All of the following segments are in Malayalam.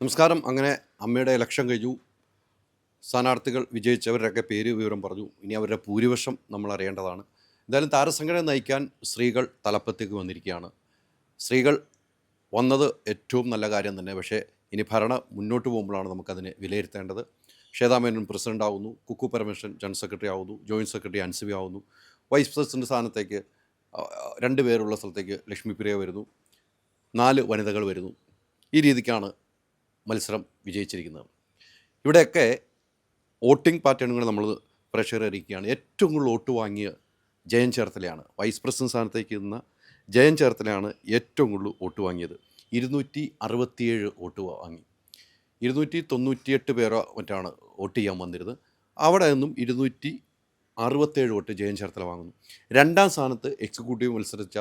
നമസ്കാരം. അങ്ങനെ അമ്മയുടെ ഇലക്ഷൻ കഴിഞ്ഞു. സ്ഥാനാർത്ഥികൾ വിജയിച്ചവരുടെയൊക്കെ പേര് വിവരം പറഞ്ഞു. ഇനി അവരുടെ ഭൂരിപക്ഷം നമ്മൾ അറിയേണ്ടതാണ്. എന്തായാലും താരസംഘടന നയിക്കാൻ സ്ത്രീകൾ തലപ്പത്തേക്ക് വന്നിരിക്കുകയാണ്. സ്ത്രീകൾ വന്നത് ഏറ്റവും നല്ല കാര്യം തന്നെ. പക്ഷേ ഇനി ഭരണ മുന്നോട്ട് പോകുമ്പോഴാണ് നമുക്കതിനെ വിലയിരുത്തേണ്ടത്. ശ്വേതാമേനൻ പ്രസിഡന്റ് ആവുന്നു. കുക്കു പരമേശ്വരൻ ജനറൽ സെക്രട്ടറി ആവുന്നു. ജോയിന്റ് സെക്രട്ടറി അൻസിബി ആവുന്നു. വൈസ് പ്രസിഡന്റ് സ്ഥാനത്തേക്ക് രണ്ട് പേരുള്ള സ്ഥലത്തേക്ക് ലക്ഷ്മിപ്രിയ വരുന്നു. നാല് വനിതകൾ വരുന്നു. ഈ രീതിക്കാണ് മത്സരം ഇവിടെയൊക്കെ വോട്ടിംഗ് പാറ്റേണുകൾ നമ്മൾ പ്രഷർ അറിയിക്കുകയാണ് ഏറ്റവും കൂടുതൽ വോട്ട് വാങ്ങിയ ജയൻ ചേർത്തലയാണ്. വൈസ് പ്രസിഡന്റ് സ്ഥാനത്തേക്ക് നിന്ന ജയൻ ചേർത്തലയാണ് ഏറ്റവും കൂടുതൽ വോട്ട് വാങ്ങിയത്. ഇരുന്നൂറ്റി അറുപത്തിയേഴ് വോട്ട് വാങ്ങി. ഇരുന്നൂറ്റി തൊണ്ണൂറ്റിയെട്ട് പേരോ മറ്റാണ് വോട്ട് ചെയ്യാൻ വന്നിരുന്നത്. അവിടെ നിന്നും ഇരുന്നൂറ്റി അറുപത്തേഴ് വോട്ട് ജയൻ ചേർത്തല വാങ്ങുന്നു. രണ്ടാം സ്ഥാനത്ത് എക്സിക്യൂട്ടീവ് മത്സരിച്ച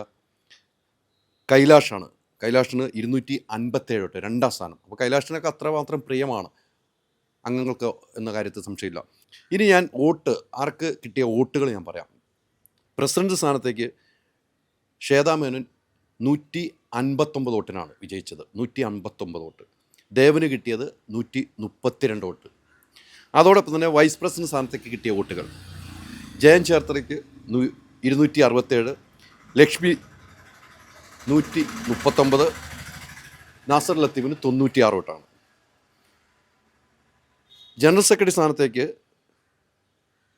കൈലാഷാണ് കൈലാഷിന് ഇരുന്നൂറ്റി അൻപത്തേഴ് വോട്ട് രണ്ടാം സ്ഥാനം. അപ്പോൾ കൈലാഷിനൊക്കെ അത്രമാത്രം പ്രിയമാണ് അംഗങ്ങൾക്ക് എന്ന കാര്യത്തിൽ സംശയമില്ല. ഇനി ഞാൻ വോട്ട് ആർക്ക് കിട്ടിയ വോട്ടുകൾ ഞാൻ പറയാം. പ്രസിഡന്റ് സ്ഥാനത്തേക്ക് ശ്വേതാമേനൻ നൂറ്റി അൻപത്തൊമ്പത് വോട്ടിനാണ് വിജയിച്ചത്. നൂറ്റി അൻപത്തൊമ്പത് വോട്ട്. ദേവന് കിട്ടിയത് നൂറ്റി മുപ്പത്തിരണ്ട് വോട്ട്. അതോടൊപ്പം തന്നെ വൈസ് പ്രസിഡന്റ് സ്ഥാനത്തേക്ക് കിട്ടിയ വോട്ടുകൾ. ജയൻ ചേർത്തലയ്ക്ക് ഇരുന്നൂറ്റി അറുപത്തേഴ് ലക്ഷ്മി നൂറ്റി മുപ്പത്തൊമ്പത് നാസർ ലത്തീഫിന് തൊണ്ണൂറ്റിയാറ് വോട്ടാണ്. ജനറൽ സെക്രട്ടറി സ്ഥാനത്തേക്ക്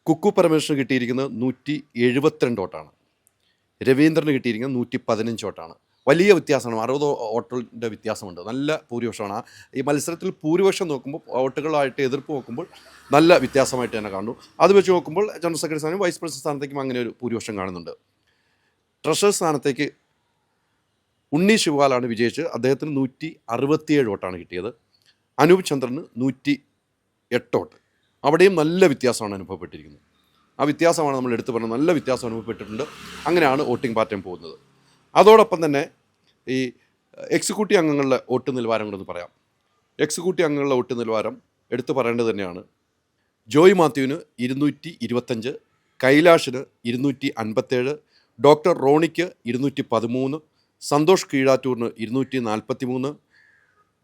കുക്കു പരമേശ്വരന് കിട്ടിയിരിക്കുന്നത് നൂറ്റി എഴുപത്തിരണ്ട് വോട്ടാണ്. രവീന്ദ്രന് കിട്ടിയിരിക്കുന്നത് നൂറ്റി പതിനഞ്ച് വോട്ടാണ്. വലിയ വ്യത്യാസമാണ്. അറുപത് വോട്ടിന്റെ വ്യത്യാസമുണ്ട്. നല്ല ഭൂരിപക്ഷമാണ്. ഈ മത്സരത്തിൽ ഭൂരിപക്ഷം നോക്കുമ്പോൾ വോട്ടുകളായിട്ട് എതിർപ്പ് നോക്കുമ്പോൾ നല്ല വ്യത്യാസമായിട്ട് തന്നെ കാണുന്നു. അത് വെച്ച് നോക്കുമ്പോൾ ജനറൽ സെക്രട്ടറി സ്ഥാനം വൈസ് പ്രസിഡന്റ് സ്ഥാനത്തേക്കും അങ്ങനെ ഒരു ഭൂരിപക്ഷം കാണുന്നുണ്ട്. ട്രഷറർ സ്ഥാനത്തേക്ക് ഉണ്ണി ശിവപാലാണ് വിജയിച്ചത്. അദ്ദേഹത്തിന് നൂറ്റി അറുപത്തിയേഴ് വോട്ടാണ് കിട്ടിയത്. അനൂപ് ചന്ദ്രന് നൂറ്റി എട്ട് വോട്ട്. അവിടെയും നല്ല വ്യത്യാസമാണ് അനുഭവപ്പെട്ടിരിക്കുന്നത്. ആ വ്യത്യാസമാണ് നമ്മൾ എടുത്തു പറഞ്ഞത് നല്ല വ്യത്യാസം അനുഭവപ്പെട്ടിട്ടുണ്ട്. അങ്ങനെയാണ് വോട്ടിംഗ് പാറ്റേൺ പോകുന്നത്. അതോടൊപ്പം തന്നെ ഈ എക്സിക്യൂട്ടീവ് അംഗങ്ങളുടെ വോട്ട് നിലവാരം കൊണ്ടെന്ന് പറയാം. എക്സിക്യൂട്ടീവ് അംഗങ്ങളുടെ വോട്ട് നിലവാരം എടുത്തു പറയേണ്ടത് തന്നെയാണ്. ജോയ് മാത്യുവിന് ഇരുന്നൂറ്റി ഇരുപത്തഞ്ച് കൈലാഷിന് ഇരുന്നൂറ്റി അൻപത്തേഴ് ഡോക്ടർ റോണിക്ക് ഇരുന്നൂറ്റി പതിമൂന്ന് സന്തോഷ് കീഴാറ്റൂറിന് ഇരുന്നൂറ്റി നാൽപ്പത്തി മൂന്ന്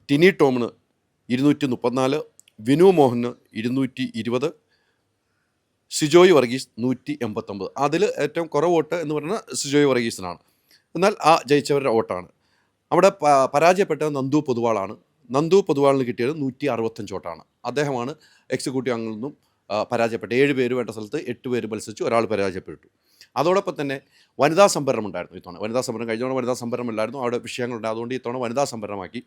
ടിനി ടോമിന് ഇരുന്നൂറ്റി മുപ്പത്തിനാല് വിനു മോഹന് ഇരുന്നൂറ്റി ഇരുപത് സിജോയ് വർഗീസ് നൂറ്റി എൺപത്തൊമ്പത് അതിൽ ഏറ്റവും കുറവ് വോട്ട് എന്ന് പറയുന്നത് സിജോയ് വർഗീസിനാണ്. എന്നാൽ ആ ജയിച്ചവരുടെ വോട്ടാണ്. അവിടെ പരാജയപ്പെട്ട പരാജയപ്പെട്ടത് നന്ദു പൊതുവാളാണ്. നന്ദു പൊതുവാളിന് കിട്ടിയത് നൂറ്റി അറുപത്തഞ്ച് വോട്ടാണ്. അദ്ദേഹമാണ് എക്സിക്യൂട്ടീവ് അംഗങ്ങളിൽ നിന്നും പരാജയപ്പെട്ടത്. പരാജയപ്പെട്ട ഏഴ് പേര് വേണ്ട സ്ഥലത്ത് എട്ട് പേര് മത്സരിച്ചു ഒരാൾ പരാജയപ്പെട്ടു. അതോടൊപ്പം തന്നെ വനിതാ സംവരണം ഉണ്ടായിരുന്നു ഇത്തവണ. വനിതാ സംവരണം കഴിഞ്ഞ തവണ വനിതാ സംവരണം ഇല്ലായിരുന്നു. അവിടെ വിഷയങ്ങളുണ്ട്. അതുകൊണ്ട് ഇത്തവണ വനിതാ സംവരണമാക്കി.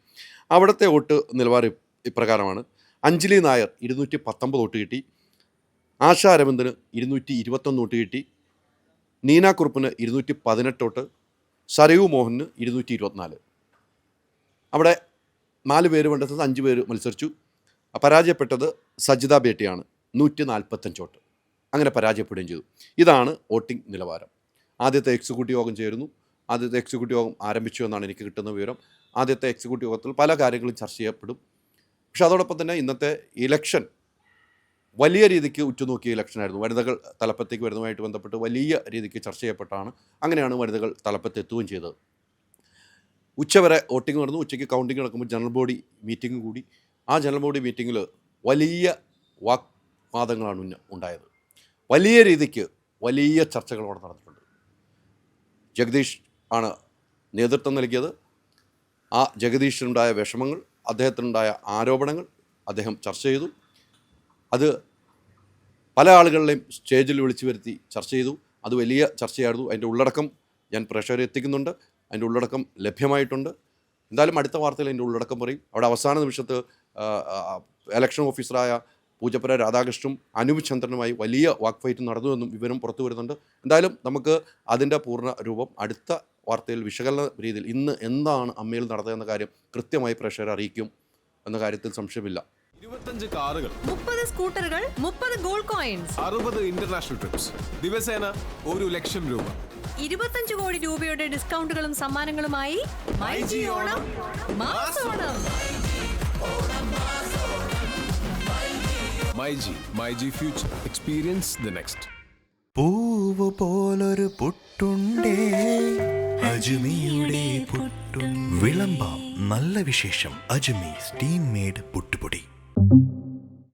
അവിടുത്തെ വോട്ട് നിലവാരം ഇപ്രകാരമാണ്. അഞ്ജലി നായർ ഇരുന്നൂറ്റി പത്തൊമ്പത് വോട്ട് കിട്ടി. ആശ അരവിന്ദന് ഇരുന്നൂറ്റി ഇരുപത്തൊന്ന് വോട്ട് കിട്ടി. നീന കുറുപ്പിന് ഇരുന്നൂറ്റി പതിനെട്ട് വോട്ട്. സരയു മോഹന് ഇരുന്നൂറ്റി ഇരുപത്തിനാല് അവിടെ നാല് പേര് വേണ്ടത് അഞ്ച് പേര് മത്സരിച്ചു. പരാജയപ്പെട്ടത് സജിത ബേട്ടിയാണ്. നൂറ്റി നാൽപ്പത്തഞ്ച് വോട്ട്. അങ്ങനെ പരാജയപ്പെടുകയും ചെയ്തു. ഇതാണ് വോട്ടിംഗ് നിലവാരം. ആദ്യത്തെ എക്സിക്യൂട്ടീവ് യോഗം ചേരുന്നു. ആദ്യത്തെ എക്സിക്യൂട്ടീവ് യോഗം ആരംഭിച്ചു എന്നാണ് എനിക്ക് കിട്ടുന്ന വിവരം. ആദ്യത്തെ എക്സിക്യൂട്ടീവ് യോഗത്തിൽ പല കാര്യങ്ങളും ചർച്ച ചെയ്യപ്പെടും. പക്ഷെ അതോടൊപ്പം തന്നെ ഇന്നത്തെ ഇലക്ഷൻ വലിയ രീതിക്ക് ഉറ്റുനോക്കിയ ഇലക്ഷനായിരുന്നു. വനിതകൾ തലപ്പത്തേക്ക് വരുന്നതുമായിട്ട് ബന്ധപ്പെട്ട് വലിയ രീതിക്ക് ചർച്ച ചെയ്യപ്പെട്ടാണ്. അങ്ങനെയാണ് വനിതകൾ തലപ്പത്തെത്തുകയും ചെയ്തത്. ഉച്ചവരെ വോട്ടിംഗ് നടന്നു. ഉച്ചയ്ക്ക് കൗണ്ടിങ് നടക്കുമ്പോൾ ജനറൽ ബോഡി മീറ്റിംഗ് കൂടി. ആ ജനറൽ ബോഡി മീറ്റിങ്ങിൽ വലിയ വാക്വാദങ്ങളാണ് ഉണ്ടായത്. വലിയ രീതിക്ക് വലിയ ചർച്ചകൾ അവിടെ നടന്നിട്ടുണ്ട്. ജഗദീഷ് ആണ് നേതൃത്വം നൽകിയത്. ആ ജഗദീഷിനുണ്ടായ വിഷമങ്ങൾ അദ്ദേഹത്തിനുണ്ടായ ആരോപണങ്ങൾ അദ്ദേഹം ചർച്ച ചെയ്തു. അത് പല ആളുകളെയും സ്റ്റേജിൽ വിളിച്ചു വരുത്തി ചർച്ച ചെയ്തു. അത് വലിയ ചർച്ചയായിരുന്നു. അതിന്റെ ഉള്ളടക്കം ഞാൻ പ്രേക്ഷകരെ എത്തിക്കുന്നുണ്ട്. അതിന്റെ ഉള്ളടക്കം ലഭ്യമായിട്ടുണ്ട്. എന്തായാലും അടുത്ത വാർത്തയിൽ അതിന്റെ ഉള്ളടക്കം പറയും. അവിടെ അവസാന നിമിഷത്ത് ഇലക്ഷൻ ഓഫീസറായ പൂജപ്പുര രാധാകൃഷ്ണനും അനൂപ് ചന്ദ്രനുമായി വലിയ വാക്ക് ഫൈറ്റ് നടന്നുവെന്നും വിവരം പുറത്തു വരുന്നുണ്ട്. എന്തായാലും നമുക്ക് അതിന്റെ പൂർണ രൂപം അടുത്ത വാർത്തയിൽ വിശകലന രീതിയിൽ ഇന്ന് എന്താണ് അമ്മയിൽ നടന്നതെന്ന കാര്യം കൃത്യമായി പ്രഷർ അറിയിക്കും എന്ന കാര്യത്തിൽ സംശയമില്ല. ഇരുപത്തഞ്ച് കാറുകൾ മുപ്പത് സ്കൂട്ടറുകൾ മുപ്പത് ഗോൾഡ് കോയിൻസ്. അറുപത് ഇന്റർനാഷണൽ ട്രിപ്സ്. ദിവസേന ഒരു ലക്ഷം രൂപ. ഇരുപത്തഞ്ച് കോടി രൂപയുടെ ഡിസ്കൗണ്ടുകളും സമ്മാനങ്ങളുമായി myG Onam mass Onam. My G my G future. Experience the next പൂവ് പോലൊരു പുട്ടുണ്ടേ. അജ്മിയുടെ പുട്ടും വിളമ്പാം നല്ല വിശേഷം. അജ്മി സ്റ്റീം മേഡ് പുട്ടും